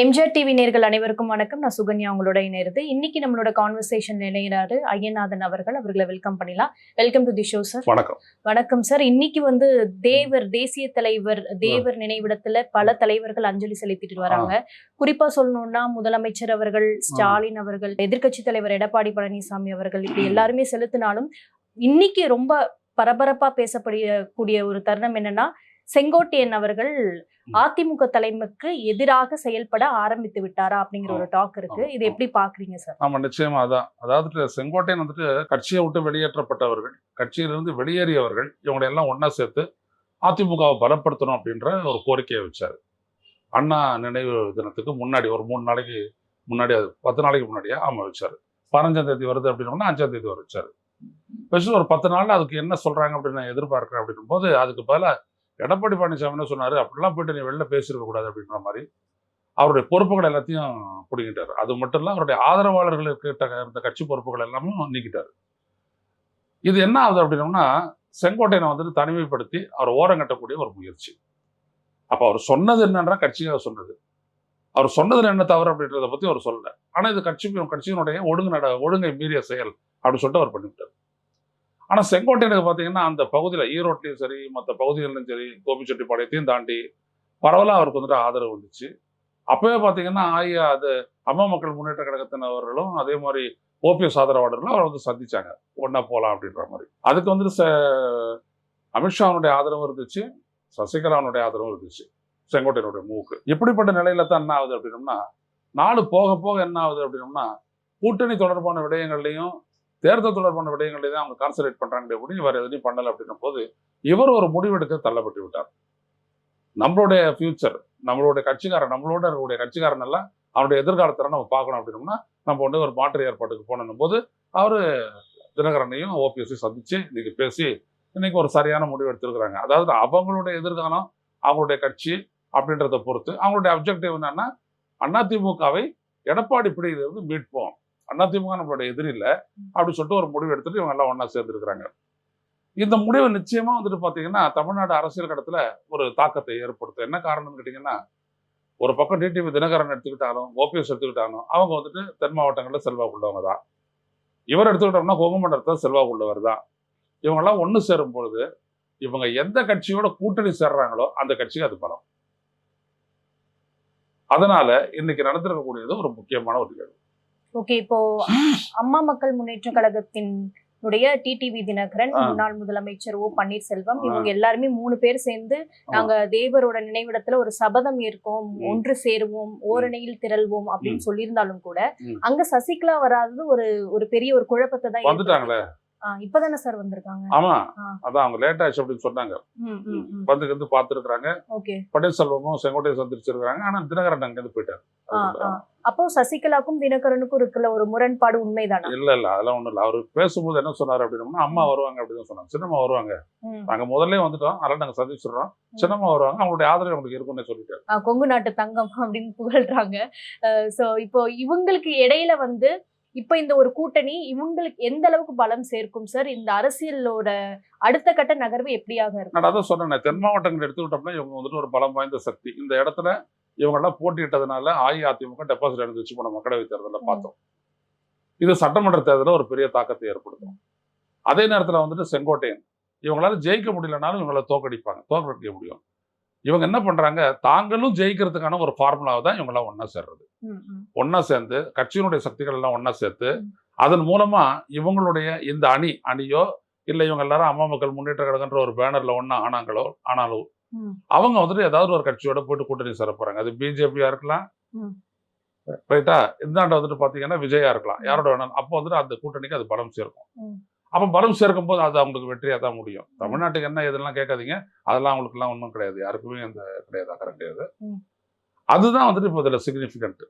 MGR TV நேர்கள் அனைவருக்கும் வணக்கம். நான் சுகன்யா உங்களோட இணையிறது இன்னைக்கு நம்மளோட கான்வர்சேஷன் இணைகிறாரு ஐயநாதன் அவர்கள். அவர்களை வெல்கம் பண்ணிடலாம். Welcome to the show sir வணக்கம். வணக்கம் சார் இன்னைக்கு வந்து தேவர் தேசிய தலைவர் தேவர் நினைவிடத்துல பல தலைவர்கள் அஞ்சலி செலுத்திட்டு வராங்க. குறிப்பா சொல்லணும்னா முதலமைச்சர் அவர்கள் ஸ்டாலின் அவர்கள் எதிர்க்கட்சி தலைவர் எடப்பாடி பழனிசாமி அவர்கள் இப்படி எல்லாருமே செலுத்தினாலும் இன்னைக்கு ரொம்ப பரபரப்பா பேசப்படிய கூடிய ஒரு தருணம் என்னன்னா செங்கோட்டையன் அவர்கள் அதிமுக தலைமைக்கு எதிராக செயல்பட ஆரம்பித்து விட்டாரா அப்படிங்கிற ஒரு டாக் இருக்கு. இது எப்படி பாக்குறீங்க சார் ஆமா நிச்சயமா அதான். அதாவது செங்கோட்டையன் வந்துட்டு கட்சியை விட்டு வெளியேற்றப்பட்டவர்கள் கட்சியிலிருந்து வெளியேறியவர்கள் இவங்களை எல்லாம் ஒண்ணா சேர்த்து அதிமுகவை பலப்படுத்தணும் அப்படின்ற ஒரு கோரிக்கையை வச்சாரு. அண்ணா நினைவு தினத்துக்கு முன்னாடி ஒரு மூணு நாளைக்கு முன்னாடி அது பத்து நாளைக்கு முன்னாடியே ஆமா வச்சாரு. பதினஞ்சாம் தேதி வருது அப்படின்னா அஞ்சாம் தேதி வர வச்சாரு. வச்சு ஒரு பத்து நாள்ல அதுக்கு என்ன சொல்றாங்க அப்படின்னு நான் எதிர்பார்க்கிறேன் அப்படின்னும் போது அதுக்கு பதிலா எடப்பாடி பழனிசாமி என்ன சொன்னாரு அப்படிலாம் போயிட்டு நீ வெளில பேசியிருக்க கூடாது அப்படின்ற மாதிரி அவருடைய பொறுப்புகள் எல்லாத்தையும் பிடிக்கிட்டார் அது மட்டும் இல்ல அவருடைய ஆதரவாளர்களுக்கு கிட்ட இருந்த கட்சி பொறுப்புகள் எல்லாமே நீக்கிட்டார். இது என்ன ஆகுது அப்படின்னோம்னா செங்கோட்டையனை வந்துட்டு தனிமைப்படுத்தி அவர் ஓரம் கட்டக்கூடிய ஒரு முயற்சி. அப்ப அவர் சொன்னது என்னன்றா கட்சியாக சொன்னது. அவர் சொன்னது என்ன தவறு அப்படின்றத பத்தி அவர் சொல்லலை. ஆனா இது கட்சி கட்சியினுடைய ஒழுங்கு நட ஒழுங்கை மீறிய செயல் அப்படின்னு சொல்லிட்டு அவர் பண்ணிவிட்டார். ஆனா செங்கோட்டையனுக்கு பாத்தீங்கன்னா அந்த பகுதியில ஈரோட்லயும் சரி மற்ற பகுதிகளிலும் சரி கோபிச்செட்டிப்பாளையத்தையும் தாண்டி பரவலாக அவருக்கு வந்துட்டு ஆதரவு வந்துச்சு. அப்பவே பாத்தீங்கன்னா ஆயா அது அம்மா மக்கள் முன்னேற்ற கழகத்தினவர்களும் அதே மாதிரி ஓபிஎஸ் ஆதரவாளர்களும் அவரை வந்து சந்திச்சாங்க. ஒன்றா போலாம் அப்படின்ற மாதிரி. அதுக்கு வந்துட்டு ச- அமித்ஷாவுடைய ஆதரவும் இருந்துச்சு சசிகலாவுடைய ஆதரவும் இருந்துச்சு செங்கோட்டையனுடைய மூக்கு. இப்படிப்பட்ட நிலையில தான் என்ன ஆகுது அப்படின்னம்னா நாடு போக போக என்ன ஆகுது அப்படின்னம்னா கூட்டணி தொடர்பான விடயங்கள்லையும் தேர்தல் தொடர்பான விடயங்களை தான் அவங்க கான்சன்ட்ரேட் பண்றாங்க எப்படி இவர் எதுலையும் பண்ணல அப்படின்னும் போது இவர் ஒரு முடிவெடுக்க தள்ளப்பட்டு விட்டார். நம்மளுடைய ஃபியூச்சர் நம்மளுடைய கட்சிக்காரன் நம்மளோட இருக்கக்கூடிய கட்சிக்காரன் எல்லாம் அவருடைய எதிர்காலத்தில் நம்ம பார்க்கணும் அப்படின்னோம்னா நம்ம வந்து ஒரு மாற்று ஏற்பாட்டுக்கு போனோம் போது அவர் தினகரனையும் ஓபிஎஸ்சி சந்திச்சு இன்னைக்கு பேசி இன்னைக்கு ஒரு சரியான முடிவு எடுத்திருக்கிறாங்க. அதாவது அவங்களுடைய எதிர்காலம் அவங்களுடைய கட்சி அப்படின்றத பொறுத்து அவங்களுடைய அப்ஜெக்டிவ் என்னன்னா அதிமுகவை எடப்பாடி பிடியிலிருந்து மீட்போம். அதிமுக நம்மளுடைய எதிரி இல்லை அப்படின்னு சொல்லிட்டு ஒரு முடிவு எடுத்துட்டு இவங்க எல்லாம் ஒண்ணா சேர்ந்துருக்கிறாங்க. இந்த முடிவு நிச்சயமா வந்துட்டு பாத்தீங்கன்னா தமிழ்நாடு அரசியல் கடத்துல ஒரு தாக்கத்தை ஏற்படுத்தும். என்ன காரணம்னு கேட்டீங்கன்னா ஒரு பக்கம் டிடிவி தினகரன் எடுத்துக்கிட்டாலும் ஓபிஎஸ் எடுத்துக்கிட்டாலும் அவங்க வந்துட்டு தென் மாவட்டங்களில் செல்வாக்கு உள்ளவங்க தான். இவர் எடுத்துக்கிட்டோம்னா கோகமண்டலத்தில் செல்வாக்கு உள்ளவர் தான். இவங்கெல்லாம் ஒன்று சேரும் பொழுது இவங்க எந்த கட்சியோட கூட்டணி சேர்றாங்களோ அந்த கட்சிக்கு அது பலம். அதனால இன்னைக்கு நடந்திருக்கக்கூடியது ஒரு முக்கியமான ஒரு நிகழ்வு. ஓகே இப்போ அம்மா மக்கள் முன்னேற்ற கழகத்தின் உடைய டிடிவி தினகரன். முன்னாள் முதலமைச்சர் ஓ பன்னீர்செல்வம். இவங்க எல்லாருமே மூணு பேர் சேர்ந்து நாங்க தேவரோட நினைவிடத்துல ஒரு சபதம் ஏற்போம். ஒன்று சேருவோம் ஓரணியில் திரள்வோம் அப்படின்னு சொல்லியிருந்தாலும் கூட. அங்க சசிகலா வராதது ஒரு ஒரு பெரிய ஒரு குழப்பத்தை தான் இப்பதானே சார் வந்திருக்காங்க? ஆமா. அதான் அவங்க லேட் ஆச்சு அப்படின்னு சொன்னாங்க. வந்து வந்து பார்த்துருக்காங்க ஓகே. பன்னீர்செல்வமும் செங்கோட்டையை சந்திச்சிருக்காங்க ஆனா தினகரன் அங்கிருந்து போயிட்டார். ஆ, ஆ. அப்போ சசிகலாக்கும் தினகரனுக்கும் இருக்கிற ஒரு முரண்பாடு உண்மைதானா? இல்ல இல்ல. அதெல்லாம் ஒண்ணும் இல்ல. அவர் பேசும்போது என்ன சொன்னாரு அப்படின்னா அம்மா வருவாங்க அப்படின்னு சொன்னாங்க. சின்னம்மா வருவாங்க. நாங்க முதல்ல வந்துட்டோம். அதெல்லாம் நாங்க சந்திச்சிடுறோம். சின்னம்மா வருவாங்க. அவங்களுடைய ஆதரவு உங்களுக்கு இருக்கும்னு சொல்லிட்டாரு. கொங்கு நாட்டு தங்கம் அப்படின்னு புகழ்றாங்க. சோ இப்போ இவங்களுக்கு இடையில வந்து இப்ப இந்த ஒரு கூட்டணி இவங்களுக்கு எந்த அளவுக்கு பலம் சேர்க்கும் சார் இந்த அரசியலோட அடுத்த கட்ட நகர்வு எப்படியாக இருக்கும்? நான் அதான் சொன்னேன் தென் மாவட்டங்கள் எடுத்துக்கிட்டோம்னா இவங்க வந்துட்டு ஒரு பலம் வாய்ந்த சக்தி. இந்த இடத்துல இவங்க எல்லாம் போட்டியிட்டதுனால அஇஅதிமுக டெபாசிட் எடுத்து போன மக்களவைத் தேர்தலில் பார்த்தோம். இது சட்டமன்ற தேர்தலில் ஒரு பெரிய தாக்கத்தை ஏற்படுத்தும். அதே நேரத்துல வந்துட்டு செங்கோட்டையன் இவங்களால ஜெயிக்க முடியலனாலும் இவங்கள தோக்கடிப்பாங்க தோற்கடிக்க முடியும். இவங்க என்ன பண்றாங்க தாங்களும் ஜெயிக்கிறதுக்கான ஒரு ஃபார்முலாவை தான் இவங்கெல்லாம் ஒண்ணா சேர்றது. ஒண்ணா சேர்ந்து கட்சியினுடைய சக்திகள் எல்லாம் ஒண்ணா சேர்த்து. அதன் மூலமா இவங்களுடைய இந்த அணி அணியோ இல்ல இவங்க எல்லாரும் அம்மா மக்கள் முன்னேற்ற கழகன்ற ஒரு பேனர்ல ஒண்ணா ஆனாங்களோ ஆனாலும் ம். அவங்க வந்துட்டு ஏதாவது ஒரு கட்சியோட போயிட்டு கூட்டணி சேர போறாங்க அது பிஜேபியா இருக்கலாம். ரைட்டா இந்தாண்ட வந்துட்டு பாத்தீங்கன்னா விஜயா இருக்கலாம் யாரோட வேணாலும் அப்போ வந்துட்டு அந்த கூட்டணிக்கு அது பலம் சேர்க்கும். அப்ப பலம் சேர்க்கும் போது அது அவங்களுக்கு வெற்றியா தான் முடியும் தமிழ்நாட்டுக்கு என்ன இதெல்லாம் கேட்காதீங்க அதெல்லாம் அவங்களுக்கு எல்லாம் ஒன்றும் கிடையாது யாருக்குமே அந்த கிடையாது அக்கறை கிடையாது. அதுதான் வந்துட்டு இப்போ இதுல சிக்னிஃபிகண்ட்.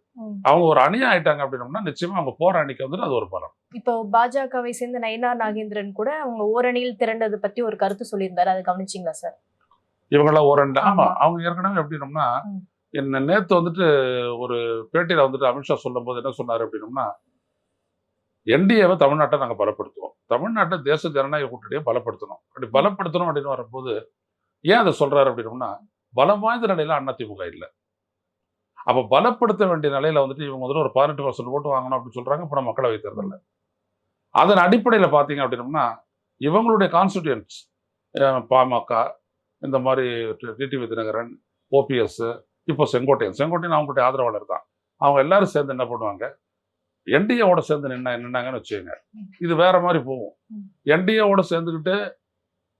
அவங்க ஒரு அணியா ஆயிட்டாங்க அப்படின்னோம்னா நிச்சயமா அவங்க போற அணிக்கு வந்துட்டு அது ஒரு பலம் இப்போ பாஜகவை சேர்ந்த நயினார் நாகேந்திரன் கூட அவங்க ஓரணியில் திரண்டது பத்தி ஒரு கருத்து சொல்லியிருந்தாரு அதை கவனிச்சிங்களா சார் இவங்கெல்லாம் ஒரு அணி ஆமா. அவங்க ஏற்கனவே எப்படினோம்னா. என்ன நேத்து வந்துட்டு ஒரு பேட்டியில வந்துட்டு அமித்ஷா சொல்லும் போது என்ன சொன்னாரு அப்படின்னோம்னா என்டிஏவை தமிழ்நாட்டை நாங்கள் பலப்படுத்துவோம். தமிழ்நாட்டை தேச ஜனநாயக கூட்டணியை பலப்படுத்தணும். அப்படி பலப்படுத்தணும் அப்படின்னு வரும்போது ஏன் அதை சொல்றாரு அப்படின்னோம்னா பலம் வாய்ந்த நிலையில அதிமுக இல்லை. அப்ப பலப்படுத்த வேண்டிய நிலையில வந்துட்டு இவங்க வந்துட்டு ஒரு பதினெட்டு பர்சன்ட் ஓட்டு வாங்கணும் அப்படின்னு சொல்றாங்க. இப்போ மக்களவை தேர்தலில். அதன் அடிப்படையில் பார்த்தீங்க அப்படின்னோம்னா இவங்களுடைய கான்ஸ்டிடியூன்ஸ் பாமக இந்த மாதிரி டிடிவி தினகரன் ஓபிஎஸ் இப்போ செங்கோட்டையன். செங்கோட்டையன் அவங்களுடைய ஆதரவாளர் தான். அவங்க எல்லாரும் சேர்ந்து என்ன பண்ணுவாங்க? என்டிஏவோட சேர்ந்து நின்ன நின்னாங்கன்னு வச்சுக்கோங்க. இது வேற மாதிரி போகும். என்டிஏவோட சேர்ந்துக்கிட்டு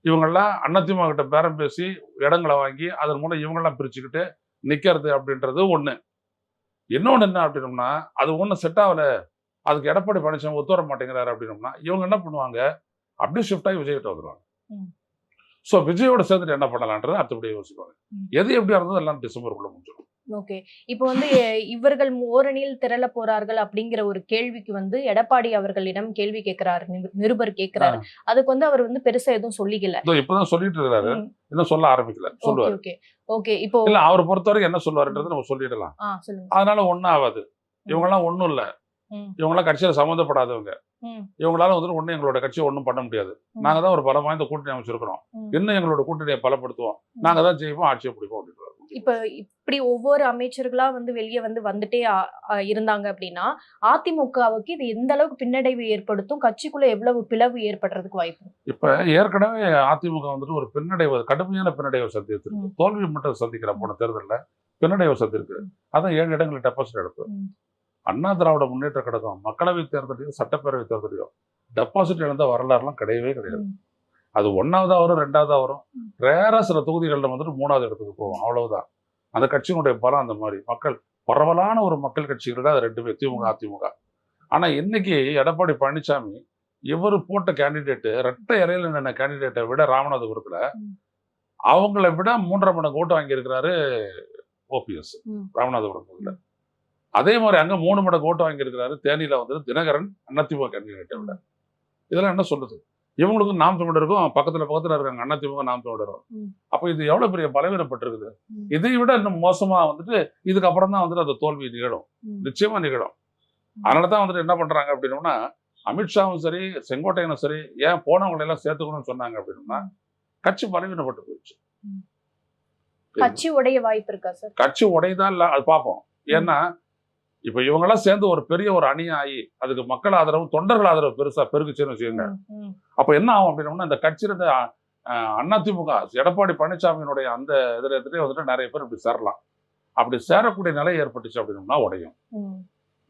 இவங்கெல்லாம் அன்னத்திமுக கிட்ட பேரம் பேசி இடங்களை வாங்கி அதன் மூலம் இவங்கெல்லாம் பிரிச்சுக்கிட்டு நிக்கிறது அப்படின்றது ஒண்ணு. இன்னொன்று என்ன அப்படின்னம்னா அது ஒன்றும் செட் ஆகல. அதுக்கு எடப்பாடி பழனிசாமி ஒத்து வர மாட்டேங்கிறாரு அப்படின்னம்னா இவங்க என்ன பண்ணுவாங்க? அப்படியே ஷிஃப்ட் ஆகி விஜய்கிட்ட வந்துருவாங்க. ம். ஸோ விஜயோட சேர்ந்துட்டு என்ன பண்ணலான்றது அடுத்தபடி யோசிப்பாங்க. எது எப்படியா இருந்தது எல்லாம் டிசம்பருக்குள்ள முடிஞ்சிடும். ஓகே. இப்போ வந்து இவர்கள் ஓரணியில் திரள போறார்கள் அப்படிங்கிற ஒரு கேள்விக்கு வந்து எடப்பாடி அவர்களிடம் கேள்வி கேட்கிறாரு நிரு- நிருபர் கேட்கிறாரு. அதுக்கு வந்து அவர் வந்து பெருசா எதுவும் சொல்லிக்கல. இப்பதான் சொல்லிட்டு இருக்காரு இன்னும் சொல்ல ஆரம்பிக்கல. சொல்லுவாரு. ஓகே. ஓகே இப்போ இல்ல அவரை பொறுத்த வரைக்கும் என்ன சொல்லுவாருன்றது நம்ம சொல்லிடலாம். அதனால ஒண்ணும் ஆகாது. இவங்கெல்லாம் ஒண்ணும் இல்ல. ம். இவங்கெல்லாம் கட்சியில சம்மந்தப்படாதவங்க. இவங்களால வந்துட்டு ஒண்ணும் எங்களோட கட்சியை ஒண்ணும் பண்ண முடியாது. நாங்க தான் ஒரு பலம் வாய்ந்த கூட்டணி அமைச்சிருக்கிறோம். இன்னும் எங்களோட கூட்டணியை பலப்படுத்துவோம். நாங்க தான் ஜெயிப்போம் ஆட்சியை பிடிப்போம் அப்படின்றாரு. இப்ப இப்படி ஒவ்வொரு அமைச்சர்களா வந்து வெளியே வந்து வந்துட்டே இருந்தாங்க அப்படின்னா அதிமுகவுக்கு இது எந்த அளவுக்கு பின்னடைவு ஏற்படுத்தும் கட்சிக்குள்ள எவ்வளவு பிளவு ஏற்படுறதுக்கு வாய்ப்பு? இப்ப ஏற்கனவே அதிமுக வந்துட்டு ஒரு பின்னடைவு கடுமையான பின்னடைவை சந்தித்திருக்கு. தோல்வி மட்டும் சந்திக்கிற போன தேர்தலில் பின்னடைவை சந்திருக்கு அதான் ஏழு இடங்களில் டெபாசிட் எடுப்பு. அண்ணா திராவிட முன்னேற்ற கழகம் மக்களவை தேர்தலையும் சட்டப்பேரவை தேர்தலையும் டெபாசிட் இழந்த வரலாறுலாம் கிடையவே கிடையாது. அது ஒன்னாவதா வரும் ரெண்டாவதா வரும். ரேரா சில தொகுதிகளில் வந்துட்டு மூணாவது இடத்துக்கு போகும் அவ்வளவுதான். அந்த கட்சியினுடைய பலம் அந்த மாதிரி. மக்கள் பரவலான ஒரு மக்கள் கட்சிகள் தான் அது ரெண்டுமே திமுக அதிமுக. ஆனா இன்னைக்கு எடப்பாடி பழனிசாமி இவர் போட்ட கேண்டிடேட் ரெட்டை இலையில நின்ன கேண்டிடேட்டை விட ராமநாதபுரத்துல. அவங்கள விட மூன்றரை மடங்கு ஓட்டு வாங்கியிருக்கிறாரு ஓபிஎஸ். ராமநாதபுரம் தொகுதியில. அதே மாதிரி அங்க மூணு மடங்கு ஓட்டு வாங்கியிருக்கிறாரு தேனியில வந்து தினகரன் அதிமுக கேண்டிடேட்டை விட. இதெல்லாம் என்ன சொல்லுது? இவங்களுக்கும் நாம் தமிழருக்கும் பக்கத்துல பக்கத்துல இருக்காங்க. அதிமுக நாம் தமிழரும். அப்ப இது எவ்வளவு பெரிய பலவீனப்பட்டிருக்குது. இதை விட இன்னும் மோசமா வந்துட்டு இதுக்கப்புறம் தான் வந்துட்டு அந்த தோல்வி நிகழும். நிச்சயமா நிகழும். அதனால தான் வந்துட்டு என்ன பண்றாங்க அப்படின்னோம்னா அமித்ஷாவும் சரி செங்கோட்டையனும் சரி ஏன் போனவங்களை எல்லாம் சேர்த்துக்கணும்னு சொன்னாங்க அப்படின்னா கட்சி பலவீனப்பட்டு போயிடுச்சு. கட்சி உடைய வாய்ப்பு இருக்கா சார்? கட்சி உடையதா இல்ல அது பார்ப்போம். ஏன்னா இப்ப இவங்கெல்லாம் சேர்ந்து ஒரு பெரிய ஒரு அணியாகி அதுக்கு மக்கள் ஆதரவு தொண்டர்கள் ஆதரவு பெருசா பெருகுச்சுன்னு வச்சுக்கோங்க. அப்ப என்ன ஆகும் அப்படின்னோம்னா இந்த கட்சியில அதிமுக எடப்பாடி பழனிசாமியினுடைய அந்த இதுல இருந்துட்டு வந்துட்டு நிறைய பேர் இப்படி சேரலாம் அப்படி சேரக்கூடிய நிலை ஏற்பட்டுச்சு அப்படின்னோம்னா உடையும்.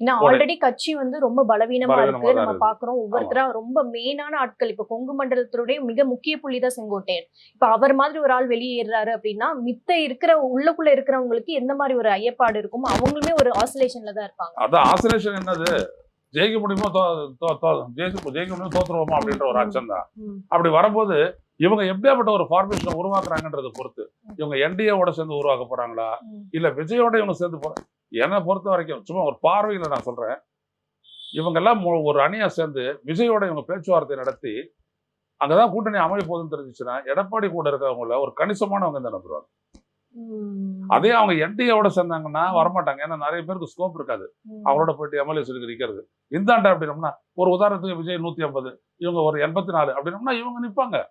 ஏன்னா ஆல்ரெடி கட்சி வந்து ரொம்ப பலவீனமா இருக்கு. நம்ம. பாக்குறோம். ஒவ்வொருத்தரா ரொம்ப மெயினான ஆட்கள். இப்ப கொங்கு மண்டலத்துடைய மிக முக்கிய புள்ளி தான் செங்கோட்டையன். இப்ப அவர் மாதிரி ஒரு ஆள் வெளியேறாரு அப்படின்னா மித்த இருக்கிற உள்ளுக்குள்ள இருக்கிறவங்களுக்கு எந்த மாதிரி ஒரு ஐயப்பாடு இருக்கும் அவங்களுமே ஒரு ஆசிலேஷன்ல தான் இருப்பாங்க. அதான் ஆசிலேஷன் என்னது? ஜெயிக்க முடியுமோ தோ- தோ- தோ- ஜெயிக்க ஜெயிக்க முடியுமோ தோத்துருவோமா அப்படின்ற ஒரு அச்சம் தான். அப்படி வரும்போது இவங்க எப்படியாப்பட்ட ஒரு ஃபார்மேஷனை உருவாக்குறாங்கன்றதை பொறுத்து இவங்க என்டிஏவோட சேர்ந்து உருவாக்க போறாங்களா. இல்ல விஜயோட இவங்க சேர்ந்து போற என்னை பொறுத்த வரைக்கும் சும்மா ஒரு பார்வையில நான் சொல்றேன். இவங்க எல்லாம் மு- ஒரு அணியா சேர்ந்து விஜயோட இவங்க பேச்சுவார்த்தை நடத்தி அங்கதான் கூட்டணி அமைய போகுதுன்னு தெரிஞ்சுச்சுன்னா எடப்பாடி கூட இருக்கிறவங்கள ஒரு கணிசமானவங்க இந்த நம்புறாங்க. அதே அவங்க என்டிஏவோட சேர்ந்தாங்கன்னா வரமாட்டாங்க. ஏன்னா நிறைய பேருக்கு ஸ்கோப் இருக்காது. அவரோட போயிட்டு எம்எல்ஏ சொல்லி நிற்கிறது இந்தாண்டா அப்படின்னம்னா ஒரு உதாரணத்துக்கு விஜய் நூத்தி ஐம்பது இவங்க ஒரு எண்பத்தி நாலு அப்படின்னம்னா இவங்க நிப்பாங்க.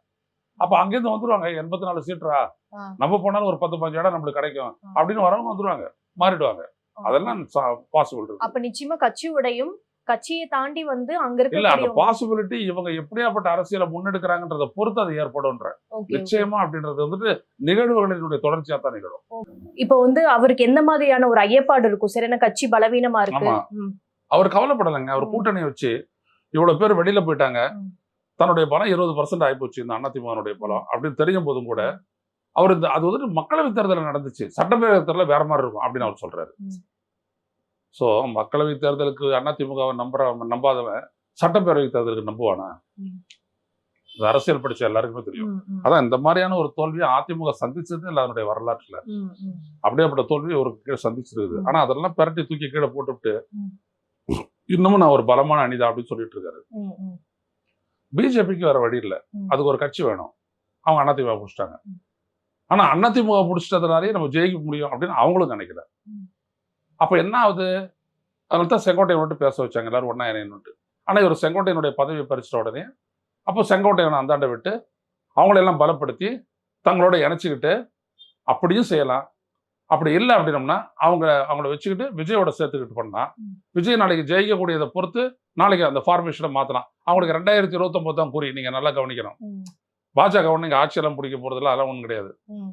அப்ப அங்கேருந்து வந்துருவாங்க எண்பத்தி நாலு சீட்டரா. நம்ம போனாலும் ஒரு பத்து பதினஞ்சு இடம் நம்மளுக்கு கிடைக்கும். அப்படின்னு வரவங்க வந்துருவாங்க மாறிடுவாங்க. அதெல்லாம் பாசிபிள் இருக்கு. அப்ப நிச்சயமா கட்சி உடையும் கட்சியை தாண்டி வந்து அங்க இல்ல அந்த பாசிபிலிட்டி இவங்க எப்படியாப்பட்ட அரசியலை முன்னெடுக்கிறாங்கன்றத பொறுத்து அது ஏற்படும்ன்ற. நிச்சயமா அப்படின்றது வந்துட்டு நிகழ்வுகளினுடைய தொடர்ச்சியா தான் நிகழும். இப்ப வந்து அவருக்கு எந்த மாதிரியான ஒரு ஐயப்பாடு இருக்கும்? சரி என்ன கட்சி பலவீனமா இருக்கு. அவர் கவலைப்படலைங்க. அவர் ம். கூட்டணியை வச்சு இவ்வளவு பேர் வெளியில போயிட்டாங்க. தன்னுடைய பலம் இருபது பர்சன்ட் ஆயிப்போச்சு இந்த அதிமுகனுடைய பலம் அப்படின்னு தெரியும் போதும் கூட அவர் இந்த அது வந்துட்டு மக்களவை தேர்தலில் நடந்துச்சு சட்டப்பேரவை தேர்தலில் வேற மாதிரி இருக்கும் அப்படின்னு அவர் சொல்றாரு. சோ மக்களவை தேர்தலுக்கு அதிமுகவை நம்புற நம்பாதவன் சட்டப்பேரவை தேர்தலுக்கு நம்புவானா. இது அரசியல் படிச்ச எல்லாருக்குமே தெரியும் அதான் இந்த மாதிரியான ஒரு தோல்வியை அதிமுக சந்திச்சது இல்லை அதனுடைய வரலாற்றுல. அப்படியேப்பட்ட தோல்வி ஒரு கீழே சந்திச்சிருக்குது. ஆனா அதெல்லாம் பெரட்டி தூக்கி கீழே போட்டுவிட்டு. இன்னமும் நான் ஒரு பலமான அணிதான் அப்படின்னு சொல்லிட்டு இருக்காரு. பிஜேபிக்கு வேற வழி இல்லை. அதுக்கு ஒரு கட்சி வேணும் அவங்க அதிமுக பிடிச்சிட்டாங்க ஆனால் ஆனா அதிமுக பிடிச்சிட்டதுனாலே நம்ம ஜெயிக்க முடியும் அப்படின்னு அவங்களும் நினைக்கல அப்போ என்ன ஆகுது? அதனால தான் செங்கோட்டையன் விட்டு பேச வச்சாங்க எல்லாரும் ஒன்னா இணையன்னுட்டு ஆனால் இவர் செங்கோட்டையனுடைய பதவியை பறிச்சிட்ட உடனே அப்போ செங்கோட்டையனை அந்தாண்ட விட்டு அவங்களெல்லாம் பலப்படுத்தி தங்களோட இணைச்சிக்கிட்டு அப்படியும் செய்யலாம். அப்படி இல்லை அப்படின்னம்னா அவங்க அவங்கள வச்சுக்கிட்டு விஜயோட சேர்த்துக்கிட்டு பண்ணலாம் விஜய் நாளைக்கு ஜெயிக்கக்கூடியதை பொறுத்து நாளைக்கு அந்த ஃபார்மேஷனை மாத்தலாம். அவங்களுக்கு ரெண்டாயிரத்தி இருபத்தொம்போது தான் கூறி நீங்க நல்லா கவனிக்கணும். பாஜக ஒன்று இங்கே ஆட்சியெல்லாம் பிடிக்க போறதுல அதெல்லாம் ஒன்றும் கிடையாது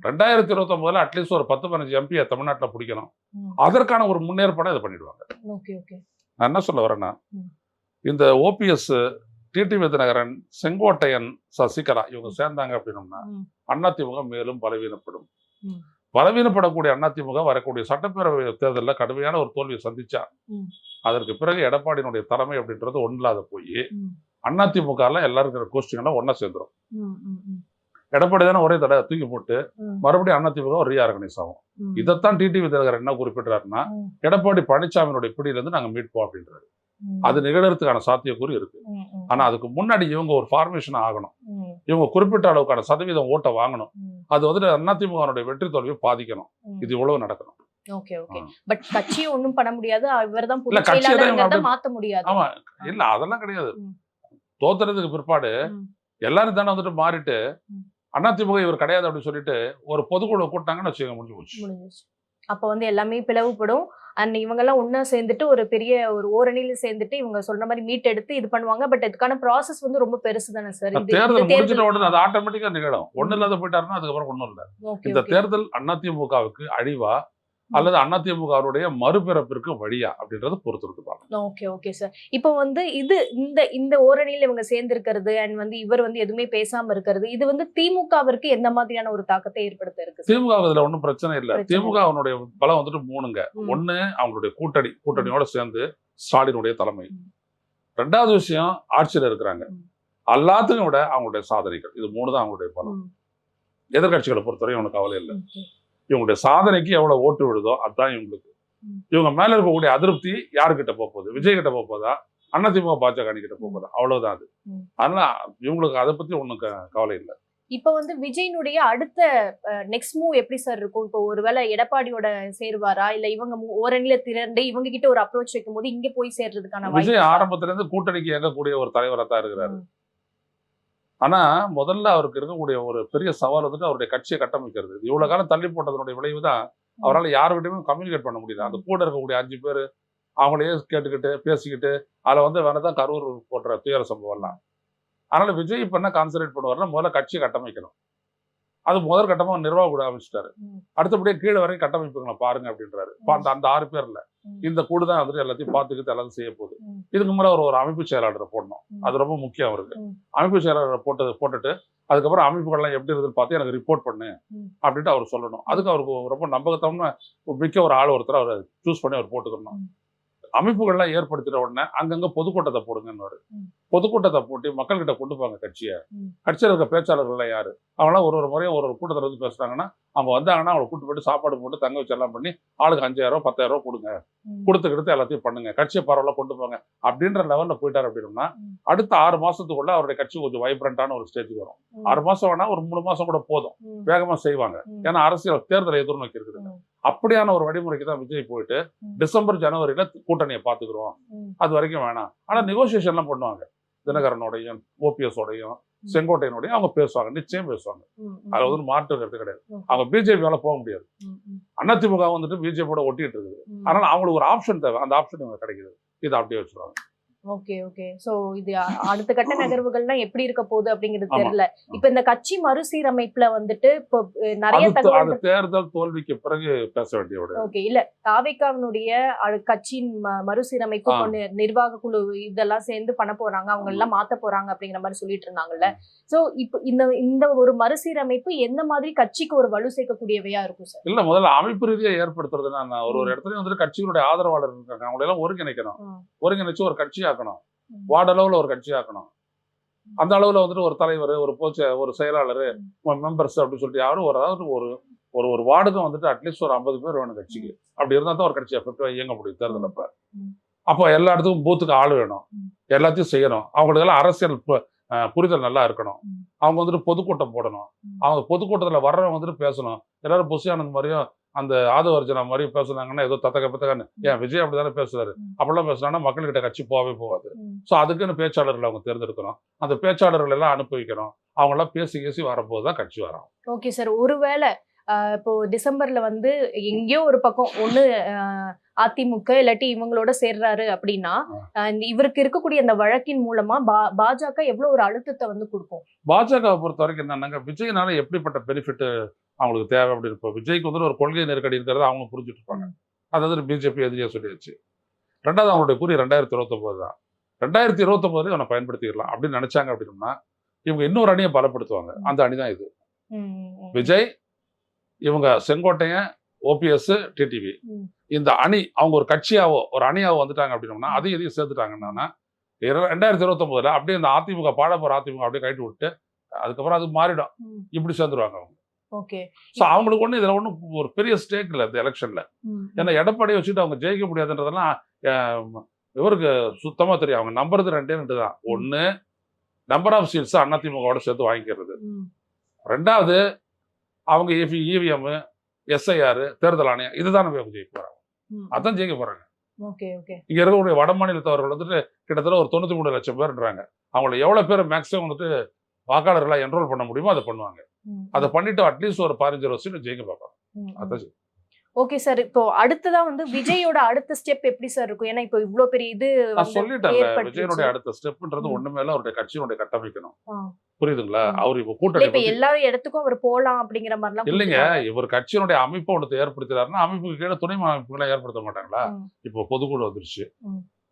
ரெண்டாயிரத்தி இருபத்தொன்பதுல அட்லீஸ்ட் ஒரு பத்து பதினஞ்சு எம்பியை தமிழ்நாட்டில் பிடிக்கணும். அதற்கான ஒரு முன்னேற்பாடை இதை பண்ணிடுவாங்க நான் என்ன சொல்ல வரேன்னா. இந்த ஓபிஎஸ் டிடி விருதுநகரன் செங்கோட்டையன் சசிகலா இவங்க சேர்ந்தாங்க அப்படின்னம்னா. அதிமுக மேலும் பலவீனப்படும். பலவீனப்படக்கூடிய அதிமுக வரக்கூடிய சட்டப்பேரவை தேர்தலில் கடுமையான ஒரு தோல்வியை சந்திச்சா. அதற்கு பிறகு எடப்பாடியினுடைய தலைமை அப்படின்றது ஒன்றில்லாத போய் ம். அதிமுகல எல்லாரும் இருக்கிற கோஷ்டிங்கெல்லாம் ஒண்ணா சேர்ந்துரும் எடப்பாடி தானே ஒரே தடவை தூக்கி போட்டு. மறுபடியும் அதிமுக ஒரு ரீஆர்கனைஸ் ஆகும். இதைத்தான் டிடி விருதுநகர் என்ன குறிப்பிட்டாருன்னா ம். எடப்பாடி பழனிசாமியினுடைய பிடியிலிருந்து நாங்க மீட்போம் அப்படின்றாரு. அது நிகழறதுக்கான சாத்தியக்கூறு இருக்கு ஆனா அதுக்கு முன்னாடி இவங்க ஒரு ஃபார்மேஷன் ஆகணும் இவங்க குறிப்பிட்ட அளவுக்கான சதவீதம் ஓட்டை வாங்கணும் அது வந்துட்டு அதிமுகனுடைய வெற்றி தோல்வியை பாதிக்கணும். இது இவ்வளவு நடக்கணும் ஓகே ஓகே ஆ. பட் கட்சியை ஒண்ணும் பண்ண முடியாது தான் மாத்த ஆமா இல்ல அதெல்லாம் கிடையாது. தோத்துறதுக்கு பிற்பாடு. எல்லாரும் தானே வந்துட்டு மாறிட்டு. அதிமுக இவர் கிடையாது அப்படின்னு சொல்லிட்டு ஒரு பொதுக்குழு கூட்டாங்கன்னு வச்சுக்க முடிஞ்சு போச்சு. அப்ப வந்து எல்லாமே பிளவுபடும். அண்ட் இவங்க எல்லாம் ஒண்ணா சேர்ந்துட்டு ஒரு பெரிய ஒரு ஓரணியில சேர்ந்துட்டு இவங்க சொல்ற மாதிரி மீட் எடுத்து இது பண்ணுவாங்க. பட் இதுக்கான ப்ராசஸ் வந்து ரொம்ப பெருசு தானே சார் தேர்தல் முடிஞ்சிட்ட உடனே அது ஆட்டோமேட்டிக்கா நிகழும். ஒண்ணு இல்லாத போயிட்டாருன்னா அதுக்கப்புறம் ஒண்ணும் இல்ல. இந்த தேர்தல் அதிமுகவுக்கு அழிவா? அல்லது அதிமுகவுடைய மறுபிறப்பிற்கு வழியா அப்படின்றத பொறுத்து இருக்கு. ஓகே ஓகே சார் இப்போ வந்து இது இந்த இந்த ஓரணியில இவங்க சேர்ந்து இருக்கிறது அண்ட் வந்து இவர் வந்து எதுவுமே பேசாம இருக்கிறது இது வந்து திமுகவிற்கு எந்த மாதிரியான ஒரு தாக்கத்தை ஏற்படுத்த இருக்கு திமுக இதுல ஒண்ணும் பிரச்சனை இல்ல திமுக அவனுடைய பலம் வந்துட்டு மூணுங்க. ஒண்ணு அவங்களுடைய கூட்டணி கூட்டணியோட சேர்ந்து ஸ்டாலினுடைய தலைமை. ரெண்டாவது விஷயம் ஆட்சியில இருக்கிறாங்க. எல்லாத்துக்கும் விட அவங்களுடைய சாதனைகள் இது மூணு தான் அவங்களுடைய பலம். எதிர்கட்சிகளை பொறுத்தவரை இவனுக்கு கவலை இல்லை. இவங்களுடைய சாதனைக்கு எவ்வளவு ஓட்டு விடுதோ அதுதான் இவங்களுக்கு. இவங்க மேல இருக்கக்கூடிய அதிருப்தி யாருக்கிட்ட போக போகுது விஜய் கிட்ட போக போதா அதிமுக பாஜக கிட்ட போக போதா அவ்வளவுதான் அது. அதனால இவங்களுக்கு அதை பத்தி க- கவலை இல்லை. இப்போ வந்து விஜயினுடைய அடுத்த நெக்ஸ்ட் மூவ் எப்படி சார் இருக்கும்? இப்போ ஒருவேளை எடப்பாடியோட சேருவாரா? இல்ல இவங்க ஓரணியில திரண்டு இவங்க கிட்ட ஒரு அப்ரோச் வைக்கும் போது இங்க போய் சேர்றதுக்கான விஜய்? ஆரம்பத்துல இருந்து கூட்டணிக்கு இயங்கக்கூடிய ஒரு தலைவரா தான் இருக்கிறாரு. ஆனா முதல்ல அவருக்கு இருக்கக்கூடிய ஒரு பெரிய சவால் வந்துட்டு அவருடைய கட்சியை கட்டமைக்கிறது. இது இவ்வளவு காலம் தள்ளி போட்டதனுடைய விளைவு தான் அவரால் யாருக்கிட்டையுமே கம்யூனிகேட் பண்ண முடியல. அந்த கூட இருக்கக்கூடிய அஞ்சு பேர் அவங்களையே கேட்டுக்கிட்டு பேசிக்கிட்டு அதில் வந்து வேணதான் கரூர் போன்ற துயர சம்பவம்லாம். அதனால விஜய் இப்ப என்ன கான்சன்ட்ரேட் பண்ணுவாருன்னா முதல்ல கட்சியை கட்டமைக்கணும். அது முதல் கட்டமா நிர்வாக கூட அமைச்சிட்டாரு. அடுத்தபடியே கீழே வரைக்கும் கட்டமைப்புகளை பாருங்க அப்படின்றாரு. அந்த அந்த ஆறு பேர்ல. இந்த கூடு தான் வந்துட்டு எல்லாத்தையும் பார்த்துக்கிட்டு எல்லாத்தையும் செய்ய போகுது. இதுக்கு மேல ஒரு ஒரு அமைப்பு செயலாளரை போடணும். அது ரொம்ப முக்கியம் அவருக்கு. அமைப்பு செயலாளரை போட்டது போட்டுட்டு அதுக்கப்புறம் அமைப்புகள்லாம் எப்படி இருக்குதுன்னு பார்த்து எனக்கு ரிப்போர்ட் பண்ணு. அப்படின்ட்டு அவர் சொல்லணும் அதுக்கு அவருக்கு ரொம்ப நம்பகத்தம்னு மிக்க ஒரு ஆள் ஒருத்தர் அவர் சூஸ் பண்ணி அவர் போட்டுக்கணும். அமைப்புகள்லாம் ஏற்படுத்திட்ட உடனே அங்கங்க பொதுக்கூட்டத்தை போடுங்கன்னு. பொதுக்கூட்டத்தை போட்டு மக்கள்கிட்ட கொண்டு போங்க கட்சியை. கட்சியில் இருக்க பேச்சாளர்கள்லாம் யாரு அவங்களாம் ஒரு ஒரு முறையும் ஒரு ஒரு கூட்டத்தில் வந்து பேசுறாங்கன்னா அவங்க வந்தாங்கன்னா அவங்களை கூட்டு போயிட்டு சாப்பாடு போட்டு தங்க வச்சு எல்லாம் பண்ணி ஆளுக்கு அஞ்சாயிரம் ரூபாய் பத்தாயிரம் ரூபாய் கொடுங்க ம். கொடுத்து கொடுத்து எல்லாத்தையும் பண்ணுங்க கட்சியை பரவாயில்ல கொண்டு போங்க அப்படின்ற லெவல்ல போயிட்டாரு அப்படின்னா. அடுத்த ஆறு மாசத்துக்குள்ள அவருடைய கட்சி கொஞ்சம் வைப்ரண்டான ஒரு ஸ்டேஜுக்கு வரும். ஆறு மாசம் வேணா ஒரு மூணு மாசம் கூட போதும். வேகமா செய்வாங்க. ஏன்னா அரசியல் தேர்தலை எதிர்நோக்கி இருக்குது. அப்படியான ஒரு வழிமுறைக்கு தான் விஜய் போயிட்டு. டிசம்பர் ஜனவரியில கூட்டணியை பாத்துக்கிறோம். அது வரைக்கும் வேணாம் ஆனா நெகோசியேஷன்லாம் பண்ணுவாங்க தினகரனோடையும் ஓபிஎஸ் ஓடையும் ம். செங்கோட்டையனோடையும் அவங்க பேசுவாங்க நிச்சயம் பேசுவாங்க ம். அதுல வந்து மாற்று கருத்து கிடையாது. அவங்க பிஜேபியால போக முடியாது. அதிமுக வந்துட்டு பிஜேபியோட ஒட்டிட்டு இருக்குது. அதனால அவங்களுக்கு ஒரு ஆப்ஷன் தேவை அந்த ஆப்ஷன் இவங்க கிடைக்குது இது அப்படியே வச்சுருவாங்க ஓகே ஓகே சோ இது அடுத்த கட்ட நகர்வுகள்லாம் எப்படி இருக்க போகுது அப்படிங்கிறது. தெரியல. இப்ப இந்த கட்சி மறுசீரமைப்புல வந்துட்டு இப்போ நிறைய தகவல் தேர்தல் தோல்விக்கு பிறகு பேச வேண்டிய ஓகே இல்ல. தாவேக்காவினுடைய கட்சியின் மறுசீரமைப்பு நிர்வாக குழு இதெல்லாம் சேர்ந்து பண்ண போறாங்க. அவங்க எல்லாம் மாத்த போறாங்க அப்படிங்கிற மாதிரி சொல்லிட்டு இருந்தாங்கல்ல. சோ இப்போ இந்த இந்த ஒரு மறுசீரமைப்பு எந்த மாதிரி கட்சிக்கு ஒரு வலு சேர்க்கக்கூடியவையா இருக்கும் சார் இல்ல முதல்ல அமைப்பு ரீதியா ஏற்படுத்துறதுன்னா ஒரு ஒரு ம். இடத்துலயும் வந்துட்டு கட்சிகளுடைய ஆதரவாளர் இருக்காங்க. அவங்களை எல்லாம் ஒருங்கிணைக்கணும். ஒருங்கிணைச்சு ஒரு கட்சி ஆக்கணும். வார்டு அளவுல ஒரு கட்சி ஆக்கணும் அந்த அளவுல வந்துட்டு ஒரு தலைவர் ஒரு போச்ச ஒரு செயலாளர் மெம்பர்ஸ் அப்படின்னு சொல்லிட்டு யாரும் ஒரு அதாவது ஒரு ஒரு ஒரு வார்டுக்கும் வந்துட்டு அட்லீஸ்ட் ஒரு ஐம்பது பேர் வேணும் கட்சிக்கு. அப்படி இருந்தா தான் ஒரு கட்சி எஃபெக்டிவா இயங்க முடியும் தேர்தல் அப்ப. அப்போ எல்லா இடத்துக்கும் பூத்துக்கு ஆள் வேணும். எல்லாத்தையும் செய்யணும். அவங்களுக்கு எல்லாம் அரசியல் புரிதல் நல்லா இருக்கணும். அவங்க வந்துட்டு பொதுக்கூட்டம் போடணும். அவங்க பொதுக்கூட்டத்துல வர்றவங்க வந்துட்டு பேசணும். எல்லாரும் புஷியானந்த் மாதிரியும் அந்த ஆதவர்ஜனா மாதிரியும் பேசுனாங்கன்னா ஏதோ தத்தக்க பத்தக்கன்னு ஏன் விஜய் அப்படிதானே பேசுறாரு. ம். அப்படிலாம் பேசுனாங்கன்னா மக்கள்கிட்ட கட்சி போகவே போகாது. ஸோ அதுக்குன்னு பேச்சாளர்கள் அவங்க தேர்ந்தெடுக்கணும். அந்த பேச்சாளர்கள் எல்லாம் அனுப்பி வைக்கணும் அவங்க எல்லாம் பேசி பேசி வரும்போது தான் கட்சி வரும். ஓகே சார் ஒருவேளை இப்போ டிசம்பர்ல வந்து எங்கேயோ ஒரு பக்கம் ஆஹ் அதிமுக இல்லாட்டி இவங்களோட சேர்றாரு அப்படின்னா இவருக்கு இருக்கக்கூடிய அந்த வழக்கின் மூலமா பாஜக எவ்வளவு ஒரு அழுத்தத்தை வந்து கொடுக்கும்? பாஜகவை பொறுத்த வரைக்கும் என்னன்னாங்க விஜய்னால எப்படிப்பட்ட பெனிஃபிட் அவங்களுக்கு தேவை அப்படின்னு இப்போ விஜய்க்கு வந்து ஒரு கொள்கை நெருக்கடி இருக்கிறத அவங்க புரிஞ்சுட்டு இருப்பாங்க. அதாவது பிஜேபி எதிரியா சொல்லியாச்சு. ரெண்டாவது அவங்களுடைய குறி ரெண்டாயிரத்தி இருபத்தொம்போது தான். ரெண்டாயிரத்தி இருபத்தொம்போதுல இவனை பயன்படுத்திக்கலாம் அப்படின்னு நினைச்சாங்க அப்படின்னா இவங்க இன்னொரு அணியை பலப்படுத்துவாங்க. அந்த அணி தான் இது. விஜய் இவங்க செங்கோட்டையன் ஓபிஎஸ் டிடிவி. இந்த அணி அவங்க ஒரு கட்சியாவோ ஒரு அணியாவோ வந்துட்டாங்க அப்படின்னோம்னா அதையும் இதையும் சேர்த்துட்டாங்கன்னா ரெண்டாயிரத்தி இருபத்தொம்போதுல அப்படியே இந்த அதிமுக பாட போற அதிமுக அப்படியே கழட்டி விட்டு அதுக்கப்புறம் அது மாறிடும். இப்படி சேர்ந்துருவாங்க அவங்க. ஓகே. ஸோ அவங்களுக்கு ஒன்றும் இதில் ஒன்றும் ஒரு பெரிய ஸ்டேக் இல்லை இந்த எலெக்ஷனில் ஏன்னா எடப்பாடியை வச்சுட்டு அவங்க ஜெயிக்க முடியாதுன்றதெல்லாம் இவருக்கு சுத்தமாக தெரியும். அவங்க நம்புறது ரெண்டே ரெண்டு தான். ஒன்று நம்பர் ஆஃப் சீட்ஸ் அதிமுகவோட சேர்த்து வாங்கிக்கிறது. ரெண்டாவது அவங்க E இவி இவிஎம் எஸ்ஐஆர் தேர்தல் ஆணையம் இதுதான் நம்ம ஜெயிக்க போகிறாங்க ம். அதான் ஜெயிக்க ஓகே இங்கே இருக்கக்கூடிய வட மாநிலத்தவர்கள் வந்துட்டு கிட்டத்தட்ட ஒரு தொண்ணூற்றி மூணு லட்சம் பேர்ன்றாங்க அவங்கள எவ்வளோ பேர் மேக்ஸிமம் வந்துட்டு வாக்காளர்களாக என்ரோல் பண்ண முடியுமோ அதை பண்ணுவாங்க அதை பண்ணிட்டு அட்லீஸ்ட் ஒரு பதினஞ்சு வருஷம் ஜெயிக்க பார்ப்பாங்க. அதான். ஓகே சார் இப்போ அடுத்ததா வந்து விஜயோட அடுத்த ஸ்டெப் எப்படி சார் இருக்கும் ஏன்னா இப்போ இவ்ளோ பெரிய இது ஏற்பட்டுருச்சு. விஜயனுடைய அடுத்த ஸ்டெப்ன்றது. ஒண்ணுமே இல்ல அவருடைய கட்சியினுடைய கட்டமைக்கணும். புரியுதுங்களா. அவர் இப்ப கூட்டணி இப்ப பத்தி- எல்லா இடத்துக்கும் அவர் போலாம் அப்படிங்கிற மாதிரிலாம் இல்லைங்க. இவர் கட்சியினுடைய அமைப்பு ஒன்று ஏற்படுத்துறாருன்னா அமைப்புக்கு கீழே துணை அமைப்புகளை ஏற்படுத்த மாட்டாங்களா. இப்போ பொதுக்குழு வந்துருச்சு.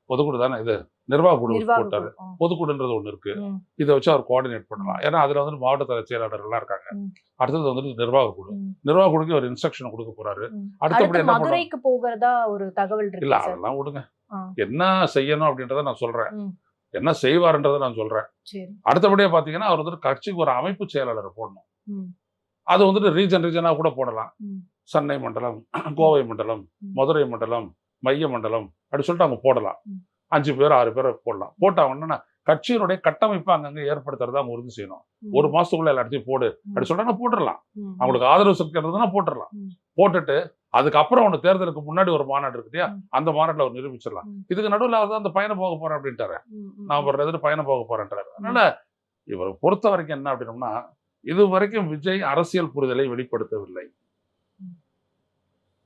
பொதுக்குழு தானே இது நிர்வாக குழு போட்டாரு. பொதுக்குழுன்றது ஒண்ணு இருக்கு இதை வச்சு அவர் கோஆர்டினேட் பண்ணலாம் ஏன்னா அதுல வந்து மாவட்ட தலை செயலாளர்கள்லாம் இருக்காங்க. அடுத்தது வந்துட்டு நிர்வாக குழு நிர்வாக குழுக்கு ஒரு இன்ஸ்ட்ரக்ஷன் கொடுக்க போறாரு. அடுத்தபடி அடுத்து என்ன மதுரைக்கு போகிறதா ஒரு தகவல் இல்ல அதெல்லாம் விடுங்க. என்ன செய்யணும் அப்படின்றத நான் சொல்றேன். என்ன செய்வாருன்றதை நான் சொல்றேன். அடுத்தபடியா பாத்தீங்கன்னா அவர் வந்துட்டு கட்சிக்கு ஒரு அமைப்பு செயலாளரை போடணும். அது வந்துட்டு ரீஜன் ரீஜனா கூட போடலாம். சென்னை மண்டலம் கோவை மண்டலம். மதுரை மண்டலம் மைய மண்டலம் அப்படி சொல்லிட்டு அவங்க போடலாம். அஞ்சு பேர் ஆறு பேர் போடலாம். போட்டாங்கன்னா கட்சியினுடைய கட்டமைப்பு அங்கங்க ஏற்படுத்துறத அவங்க உறுதி செய்யணும். ஒரு மாசத்துக்குள்ள எல்லா இடத்தையும் போடு அப்படி சொல்றாங்க போட்டுடலாம் அவங்களுக்கு ஆதரவு சக்தி இருந்ததுன்னா போட்டுடலாம். போட்டுட்டு அதுக்கப்புறம் ஒன்று தேர்தலுக்கு முன்னாடி ஒரு மாநாடு இருக்கு இல்லையா. அந்த மாநாட்டில் அவர் நிரூபிச்சிடலாம். இதுக்கு நடுவில் அவர் தான் அந்த பயணம் போக போறேன் அப்படின்ட்டாரு. நான் ஒரு எதிர்த்து பயணம் போக போறேன்றாரு அதனால இவரை பொறுத்த வரைக்கும் என்ன அப்படின்னம்னா இது வரைக்கும் விஜய் அரசியல் புரிதலை வெளிப்படுத்தவில்லை.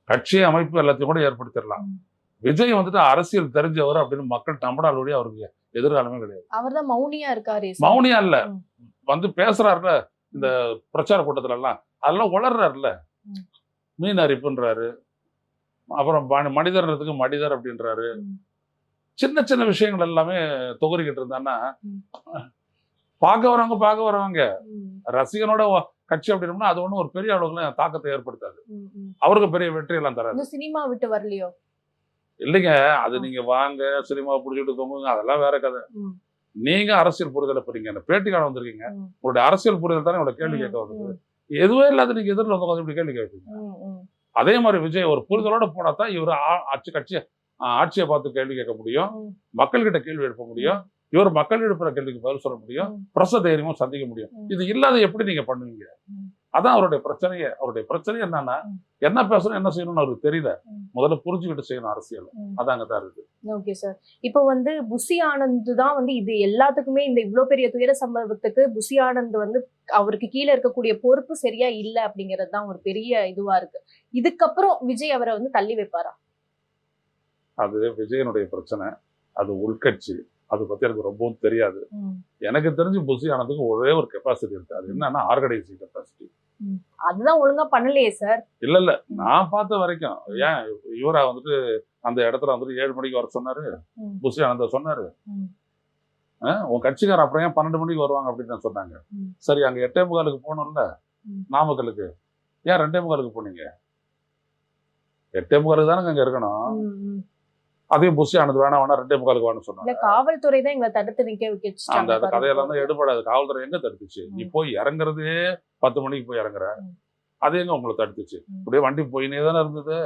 கட்சி அமைப்பு எல்லாத்தையும் கூட ஏற்படுத்திடலாம். விஜய் வந்துட்டு அரசியல் தெரிஞ்சவர் அப்படின்னு மக்கள் நம்பினால் ஒழிய அவருக்கு எதிர்காலமே கிடையாது அவர்தான் மௌனியா இருக்காரு. மௌனியா இல்ல. வந்து பேசுறாருல இந்த பிரச்சார கூட்டத்துல எல்லாம் அதெல்லாம் உளர்றாருல. மீன் அரிப்புன்றாரு அப்புறம் மனி- மனிதர்ன்றதுக்கு மனிதர் அப்படின்றாரு. சின்ன சின்ன விஷயங்கள் எல்லாமே தொகுறிக்கிட்டு இருந்தான்னா. பார்க்க வரவங்க பார்க்க வரவங்க ரசிகனோட கட்சி அப்படின்னோம்னா அது ஒன்றும் ஒரு பெரிய அளவுக்குல தாக்கத்தை ஏற்படுத்தாது. அவருக்கு பெரிய வெற்றி எல்லாம் தராது சினிமா விட்டு வரலையோ இல்லைங்க அது நீங்க வாங்க சினிமா புடிச்சிட்டு தொங்குங்க அதெல்லாம் வேற கதை. நீங்க அரசியல் புரிதலை பெறீங்க இந்த பேட்டி காண வந்திருக்கீங்க. உங்களுடைய அரசியல் புரிதல் தானே உங்களை கேள்வி கேட்க வந்தது எதுவே இல்லாத நீங்க எதிரில் வந்து இப்படி கேள்வி கேட்பீங்க. அதே மாதிரி விஜய் ஒரு புரிதலோட போனா தான் இவர் ஆட்சி கட்சி ஆட்சியை பார்த்து கேள்வி கேட்க முடியும். மக்கள்கிட்ட கேள்வி எழுப்ப முடியும் இவர் மக்கள் எழுப்புற கேள்விக்கு பதில் சொல்ல முடியும். பிரச தைரியமும் சந்திக்க முடியும். இது இல்லாத எப்படி நீங்க பண்ணுவீங்க. அதான் அவருடைய பிரச்சனையே. அவருடைய பிரச்சனை என்னன்னா. என்ன பேசணும் என்ன செய்யணும்னு அவருக்கு தெரியல. முதல்ல புரிஞ்சுக்கிட்டு செய்யணும் அரசியல். அதாங்க தான் இருக்கு ஓகே சார் இப்போ வந்து புசி ஆனந்த் தான் வந்து இது எல்லாத்துக்குமே இந்த இவ்ளோ பெரிய துயர சம்பவத்துக்கு புசி ஆனந்த் வந்து அவருக்கு கீழே இருக்கக்கூடிய பொறுப்பு சரியா இல்ல அப்படிங்கிறது தான் ஒரு பெரிய இதுவா இருக்கு. இதுக்கப்புறம் விஜய் அவரை வந்து தள்ளி வைப்பாரா? அது விஜயனுடைய பிரச்சனை. அது உள்கட்சி. அது பத்தி எனக்கு ரொம்பவும் தெரியாது. எனக்கு தெரிஞ்சு புசி ஆனதுக்கு ஒரே ஒரு கெப்பாசிட்டி இருக்கு. அது என்னன்னா ஆர்கனைசிங் கெப்பாசிட்டி அதுதான் ஒழுங்கா பண்ணலையே சார். இல்ல இல்ல. நான் பார்த்த வரைக்கும் ஏன் இவரா வந்துட்டு அந்த இடத்துல வந்துட்டு ஏழு மணிக்கு வர சொன்னாரு. புசி ஆனந்த சொன்னாரு. உன் கட்சிக்கார அப்புறம் ஏன் பன்னெண்டு மணிக்கு வருவாங்க அப்படின்னு சொன்னாங்க. சரி அங்க எட்டே முகாலுக்கு போகணும்ல. நாமக்கலுக்கு. ஏன் ரெண்டே முகாலுக்கு போனீங்க? எட்டே முகாலுக்கு தானே அங்க இருக்கணும். அதையும் புஷி ஆனது வேணாம் வேணா ரெண்டே முகாலுக்கு வேணும்னு இல்ல சொன்னாங்க காவல்துறை தான் எங்களை தடுத்து நிக்க அந்த வச்சுட்டாங்க அந்த பாருங்க. கதையெல்லாம் தான் எடுபடாது காவல்துறை எங்க தடுத்துச்சு நீ. போய் இறங்குறதே பத்து மணிக்கு போய் இறங்குற. அது எங்க உங்களை தடுத்துச்சு. அப்படியே வண்டி போயினே தானே இருந்தது.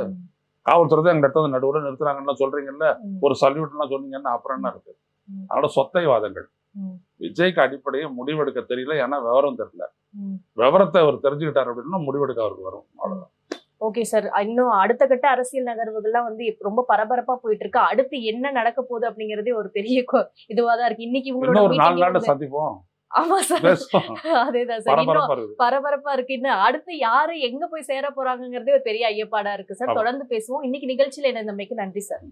காவல்துறை தான் எங்க இடத்துல நடுவுல நிறுத்துறாங்கன்னு சொல்றீங்கல்ல. ஒரு சல்யூட் எல்லாம் சொன்னீங்கன்னா அப்புறம் என்ன இருக்கு. அதனால சொத்தை வாதங்கள். விஜய்க்கு அடிப்படையை முடிவெடுக்க தெரியல ஏன்னா விவரம் தெரியல. விவரத்தை அவர் தெரிஞ்சுக்கிட்டார் அப்படின்னா முடிவெடுக்க அவருக்கு வரும் அவ்வளவுதான் ஓகே சார் இன்னும் அடுத்த கட்ட அரசியல் நகர்வுகள்லாம் வந்து ரொம்ப பரபரப்பா போயிட்டு இருக்கு அடுத்து என்ன நடக்க போகுது அப்படிங்கறதே ஒரு பெரிய இதுவா தான் இருக்கு. இன்னைக்கு சந்திப்போம். ஆமா சார் அதேதான் சார் இன்னும் பரபரப்பா இருக்கு. இன்னும் அடுத்து யாரு எங்க போய் சேர போறாங்கங்கிறதே ஒரு பெரிய ஐயப்பாடா இருக்கு சார். தொடர்ந்து பேசுவோம். இன்னைக்கு நிகழ்ச்சியில இணைந்தமைக்கு நன்றி சார்